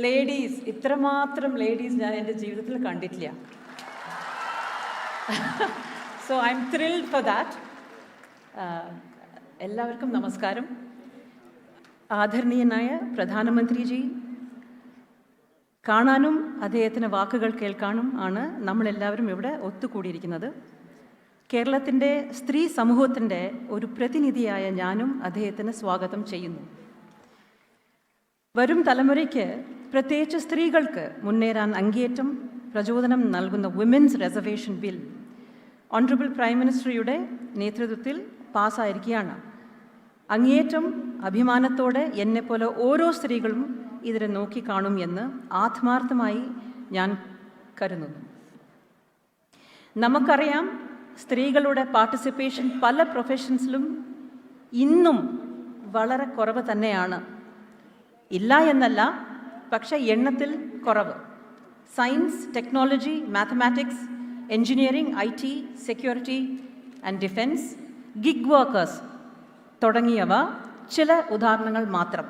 Ladies ഇത്രമാത്രം ladies ഞാൻ എന്റെ ജീവിതത്തിൽ കണ്ടിട്ടില്ല. So I'm thrilled for that എല്ലാവർക്കും നമസ്കാരം. ആദരണീയനായ പ്രധാനമന്ത്രിജി കാണാനും അദ്ദേഹത്തിന് വാക്കുകൾ കേൾക്കാനും ആണ് നമ്മളെല്ലാവരും ഇവിടെ ഒത്തുകൂടിയിരിക്കുന്നത്. കേരളത്തിന്റെ സ്ത്രീ സമൂഹത്തിന്റെ ഒരു പ്രതിനിധിയായ ഞാനും അദ്ദേഹത്തിന് സ്വാഗതം ചെയ്യുന്നു. വരും തലമുറയ്ക്ക് പ്രത്യേകിച്ച് സ്ത്രീകൾക്ക് മുന്നേറാൻ അങ്ങേയറ്റം പ്രചോദനം നൽകുന്ന women's reservation bill honourable prime മിനിസ്റ്ററിയുടെ നേതൃത്വത്തിൽ പാസ്സായിരിക്കുകയാണ് അങ്ങേയറ്റം അഭിമാനത്തോടെ എന്നെപ്പോലെ ഓരോ സ്ത്രീകളും ഇതിനെ നോക്കിക്കാണും എന്ന് ആത്മാർത്ഥമായി ഞാൻ കരുതുന്നു. നമുക്കറിയാം സ്ത്രീകളുടെ പാർട്ടിസിപ്പേഷൻ പല പ്രൊഫഷൻസിലും ഇന്നും വളരെ കുറവ് തന്നെയാണ്. ഇല്ല എന്നല്ല പക്ഷേ എണ്ണത്തിൽ കുറവ് science technology mathematics engineering I T security and defence gig workers തുടങ്ങിയവ ചില ഉദാഹരണങ്ങൾ മാത്രം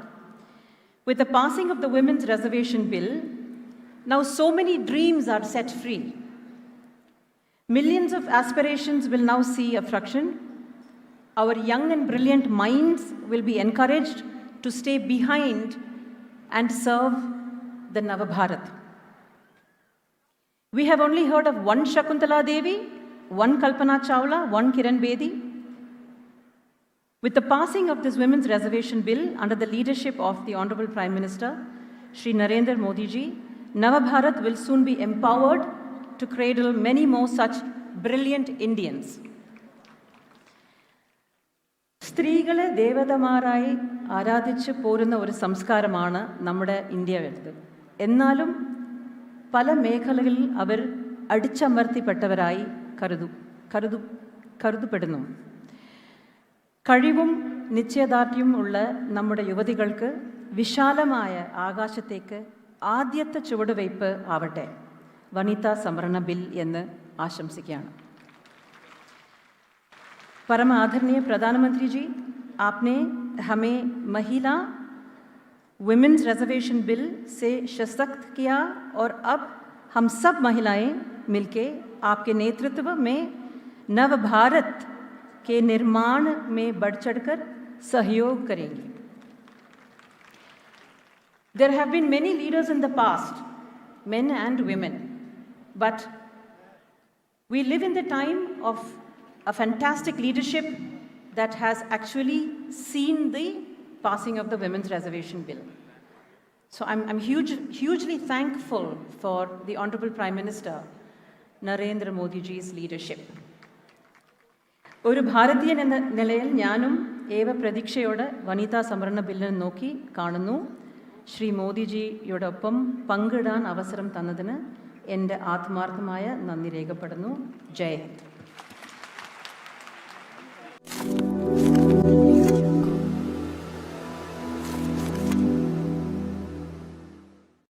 With the passing of the Women's Reservation Bill, now so many dreams are set free. Millions of aspirations will now see a fraction. Our young and brilliant minds will be encouraged to stay behind and serve the Navabharat. We have only heard of one Shakuntala Devi, one Kalpana Chawla, one Kiran Bedi. With the passing of this Women's Reservation Bill under the leadership of the Honorable Prime Minister, Shri Narendra Modi ji, Navabharat will soon be empowered to cradle many more such brilliant Indians. സ്ത്രീകളെ ദേവതമാരായി ആരാധിച്ചു പോരുന്ന ഒരു സംസ്കാരമാണ് നമ്മുടെ ഇന്ത്യയിലത് എന്നാലും പല മേഖലകളിൽ അവർ അടിച്ചമർത്തിപ്പെട്ടവരായി കരുതു കരുതു കരുതപ്പെടുന്നു. കഴിവും നിശ്ചയദാർഢ്യവും ഉള്ള നമ്മുടെ യുവതികൾക്ക് വിശാലമായ ആകാശത്തേക്ക് ആദ്യത്തെ ചുവടുവയ്പ് ആവട്ടെ. വനിതാ സംവരണ ബിൽ എന്ന് ആശംസിക്കുകയാണ്. परम आदरणीय प्रधानमंत्री जी आपने हमें महिला वुमेन्स रिजर्वेशन बिल से सशक्त किया और अब हम सब महिलाएँ मिलके आपके नेतृत्व में नव भारत के निर्माण में बढ़ चढ़कर सहयोग करेंगी। There have been many leaders in the past, men and women, but we live in the time of a fantastic leadership that has actually seen the passing of the Women's Reservation Bill. So I'm, I'm huge, hugely thankful for the Honorable Prime Minister Narendra Modi ji's leadership. ഒരു ഭാരതീയൻ എന്ന നിലയിൽ ഞാനും ഏവ പ്രതീക്ഷയോടെ വനിതാ സംവരണ ബില്ലിനെ നോക്കി കാണുന്നു ശ്രീ മോദിജിയോടൊപ്പം പങ്കിടാൻ അവസരം തന്നതിന് എൻ്റെ ആത്മാർത്ഥമായ നന്ദി രേഖപ്പെടുന്നു ജയ് ഹിന്ദ്